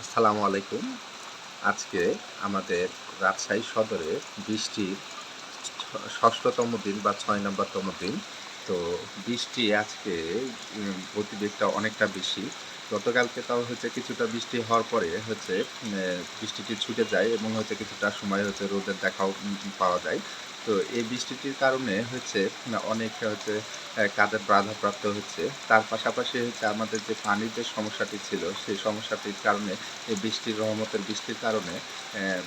আসসালামু আলাইকুম। আজকে আমাদের রাজশাহী সদরে বৃষ্টির ষষ্ঠতম দিন বা ছয় নম্বরতম দিন। তো বৃষ্টি আজকে গতিবেগটা অনেকটা বেশি। গতকালকে তাও হচ্ছে কিছুটা বৃষ্টি হওয়ার পরে হচ্ছে বৃষ্টিটি ছুটে যায় এবং হচ্ছে কিছুটা সময় হচ্ছে রোদের দেখাও পাওয়া যায়। তো এই বৃষ্টিটির কারণে হচ্ছে অনেক হচ্ছে কাজের বাধাপ্রাপ্ত হচ্ছে। তার পাশাপাশি হচ্ছে আমাদের যে পানির যে সমস্যাটি ছিল, সেই সমস্যাটির কারণে, এই বৃষ্টির রহমতের বৃষ্টির কারণে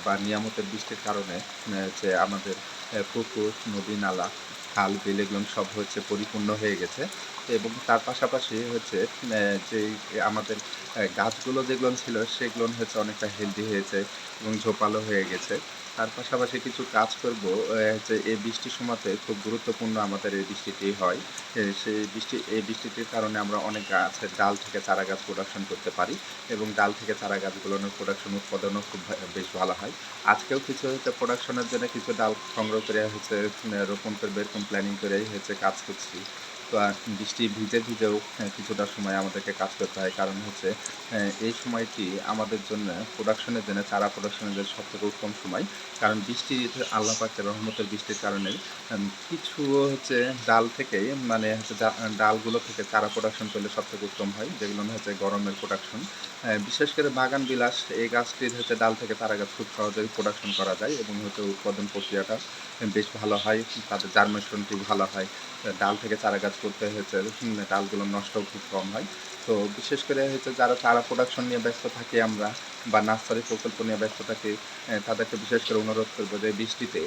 বা নিয়ামতের বৃষ্টির কারণে হচ্ছে আমাদের পুকুর, নদী নালা, খাল, বিল এগুলো সব হচ্ছে পরিপূর্ণ হয়ে গেছে। এবং তার পাশাপাশি হচ্ছে যে আমাদের গাছগুলো যেগুলো ছিল, সেগুলো হচ্ছে অনেকটা হেলদি হয়েছে এবং ঝোপালো হয়ে গেছে। তার পাশাপাশি কিছু কাজ করব হচ্ছে এই বৃষ্টির সময়তে খুব গুরুত্বপূর্ণ আমাদের এই বৃষ্টিটি হয়। সেই বৃষ্টি, এই বৃষ্টিটির কারণে আমরা অনেক গাছের ডাল থেকে চারা গাছ প্রোডাকশন করতে পারি এবং ডাল থেকে চারা গাছগুলোর প্রোডাকশন উৎপাদনও খুব বেশ ভালো হয়। আজকেও কিছু হচ্ছে প্রোডাকশনের জন্য কিছু ডাল সংগ্রহ করে হচ্ছে রোপণ করবে এরকম প্ল্যানিং করে হচ্ছে কাজ করছি। বৃষ্টি ভিজে ভিজেও কিছুটা সময় আমাদেরকে কাজ করতে হয়। কারণ হচ্ছে এই সময়টি আমাদের জন্য প্রোডাকশনের জন্য, চারা প্রোডাকশনের জন্য সবথেকে উত্তম সময়। কারণ বৃষ্টি আল্লাহ পাকের রহমতের বৃষ্টির কারণে কিছু হচ্ছে ডাল থেকে মানে হচ্ছে ডালগুলো থেকে চারা প্রোডাকশন করলে সব থেকে উত্তম হয়, যেগুলো হচ্ছে গরমের প্রোডাকশন বিশেষ করে বাগান বিলাস, এই গাছটির হচ্ছে ডাল থেকে চারা গাছ খুব সহজেই প্রোডাকশন করা যায় এবং হচ্ছে উৎপাদন প্রক্রিয়াটা বেশ ভালো হয়, তাদের জার্মেশনটি ভালো হয়। ডাল থেকে চারা গাছ করতে হয়েছে। ডালগুলো নষ্ট খুব কম হয়। তো বিশেষ করে হচ্ছে যারা চারা প্রোডাকশন নিয়ে ব্যস্ত থাকি আমরা বা নার্সারি প্রকল্প নিয়ে ব্যস্ত থাকি তাদেরকে বিশেষ করে অনুরোধ করব যে বৃষ্টিতে,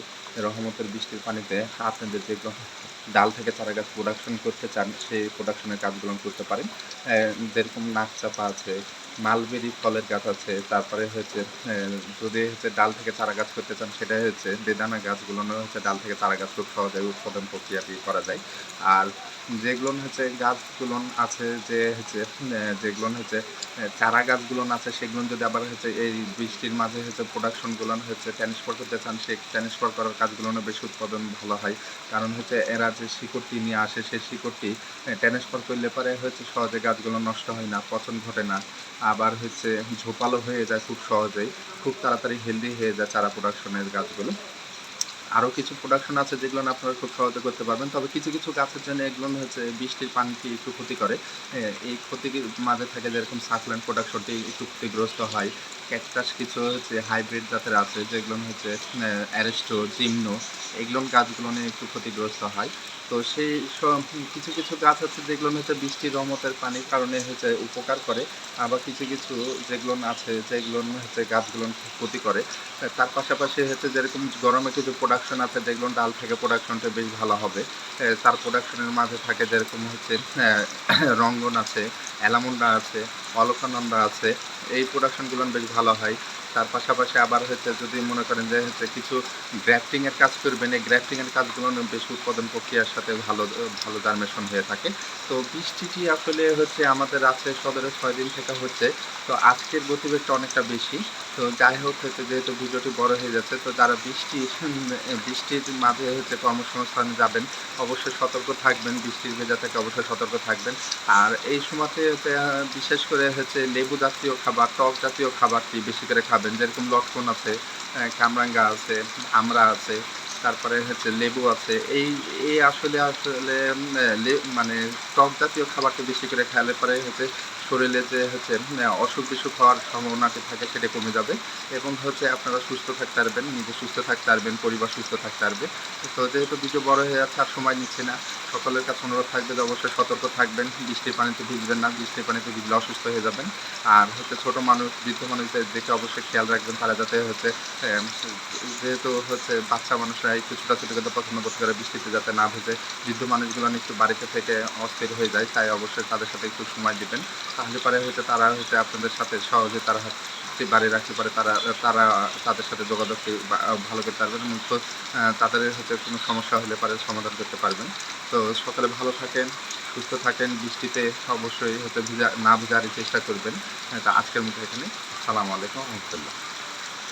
রহমতের বৃষ্টির পানিতে আপনাদের যেগুলো ডাল থেকে চারা গাছ প্রোডাকশন করতে চান, সেই প্রোডাকশনের কাজগুলো করতে পারেন। যেরকম নাক চাপা আছে মালবেরি ফলের গাছ আছে, তারপরে হচ্ছে যদি হচ্ছে ডাল থেকে চারা গাছ করতে চান, সেটা হচ্ছে বেদানা গাছগুলো হচ্ছে ডাল থেকে চারা গাছ খুব সহজে উৎপাদন প্রক্রিয়াটি করা যায়। আর যেগুলো হচ্ছে গাছগুলো আছে, যে হচ্ছে যেগুলো হচ্ছে চারা গাছগুলো আছে সেগুলো যদি আবার হচ্ছে এই বৃষ্টির মাঝে হচ্ছে প্রোডাকশনগুলো হচ্ছে ট্রান্সফার করতে চান সেই ট্রান্সফার করার কাজগুলো বেশি উৎপাদন ভালো হয়। কারণ হচ্ছে এরা যে শিকড়টি নিয়ে আসে, সেই শিকড়টি ট্রান্সফার করলে পরে হচ্ছে সহজে গাছগুলো নষ্ট হয় না, পচন ঘটে না। আবার হচ্ছে ঝোপালো হয়ে যায় খুব সহজেই, খুব তাড়াতাড়ি হেলদি হয়ে যায় চারা প্রোডাকশনের গাছগুলো। আরও কিছু প্রোডাকশন আছে যেগুলো আপনারা খুব সহজে করতে পারবেন। তবে কিছু কিছু গাছের জন্য এগুলো হচ্ছে বৃষ্টির পানিটি একটু ক্ষতি করে। এই ক্ষতি মাঝে থাকে যেরকম সাকল্যান্ড প্রোডাকশনটি একটু ক্ষতিগ্রস্ত হয়। ক্যাকটাস কিছু হচ্ছে হাইব্রিড জাতের আছে যেগুলো হচ্ছে অ্যারেস্টো জিমনো এগুলো গাছগুলো নিয়ে একটু ক্ষতিগ্রস্ত হয়। তো সেই কিছু কিছু গাছ আছে যেগুলো হচ্ছে বৃষ্টির রহমতের পানির কারণে হচ্ছে উপকার করে। আবার কিছু কিছু যেগুলো আছে যেগুলো হচ্ছে গাছগুলো ক্ষতি করে। তার পাশাপাশি হচ্ছে যেরকম গরমে কিছু প্রোডাকশন আছে যেগুলো ডাল থেকে প্রোডাকশনটা বেশ ভালো হবে। তার প্রোডাকশনের মাঝে থাকে যেরকম হচ্ছে রঙ্গন আছে, অ্যালামন্ডা আছে, অলকানন্দা আছে, এই প্রোডাকশনগুলো বেশ ভালো হয়। তার পাশাপাশি আবার হচ্ছে যদি মনে করেন যে হচ্ছে কিছু গ্রাফটিংয়ের কাজ করবেন, এই গ্রাফটিংয়ের কাজগুলো বেশি উৎপাদন প্রক্রিয়ার সাথে ভালো ভালো জার্মেশন হয়ে থাকে। তো বৃষ্টিটি আসলে হচ্ছে আমাদের আছে সদরে ছয় দিন থেকে হচ্ছে। তো আজকের গতিবেগটা অনেকটা বেশি। তো যাই হোক হচ্ছে যেহেতু ভিডিওটি বড় হয়ে যাচ্ছে, তো যারা বৃষ্টি, বৃষ্টির মাঝে হচ্ছে কর্মসংস্থানে যাবেন, অবশ্যই সতর্ক থাকবেন, বৃষ্টির ভেজা থেকে অবশ্যই সতর্ক থাকবেন। আর এই সময়তে বিশেষ করে হচ্ছে লেবু জাতীয় খাবার, টক জাতীয় খাবারটি বেশি করে খাবেন। যেরকম লটকন আছে কামরাঙ্গা আছে আমরা আছে তারপরে হচ্ছে লেবু আছে। এই এই আসলে আসলে মানে টক জাতীয় খাবারকে বেশি করে খেয়ালে পরে হচ্ছে শরীরে যে হচ্ছে অসুখ বিসুখ হওয়ার সম্ভাবনাটি থাকে সেটা কমে যাবে এবং হচ্ছে আপনারা সুস্থ থাকতে পারবেন, নিজে সুস্থ থাকতে পারবেন, পরিবার সুস্থ থাকতে পারবে। তো যেহেতু ভিডিও বড় হয়ে যাচ্ছে আর সময় নিচ্ছে না, সকলের কাছে অনুরোধ থাকবে যে অবশ্যই সতর্ক থাকবেন, বৃষ্টির পানিতে ভিজবেন না, বৃষ্টির পানিতে ভিজলে অসুস্থ হয়ে যাবেন। আর হচ্ছে ছোট মানুষ, বৃদ্ধ মানুষদের দেখে অবশ্যই খেয়াল রাখবেন, তারা যাতে হচ্ছে যেহেতু হচ্ছে বাচ্চা মানুষরা একটু ছোটাছুটি করতে পছন্দ করতে করে বৃষ্টিতে যাতে না ভেজে বৃদ্ধ মানুষগুলো একটু বাড়িতে থেকে অস্থির হয়ে যায়, তাই অবশ্যই তাদের সাথে একটু সময় দিবেন। তাহলে পরে হয়তো তারা হয়তো আপনাদের সাথে সহজে তারা হচ্ছে বাড়ি রাখতে পারে, তারা তারা তাদের সাথে যোগাযোগ ভালো করতে পারবেন এবং তাদের হচ্ছে কোনো সমস্যা হলে পারে সমাধান করতে পারবেন। তো সকালে ভালো থাকেন, সুস্থ থাকেন, বৃষ্টিতে অবশ্যই হচ্ছে ভিজা, না ভিজার চেষ্টা করবেন। তা আজকের মতো এখানে। সালাম আলাইকুম। রহমতুল্লাহ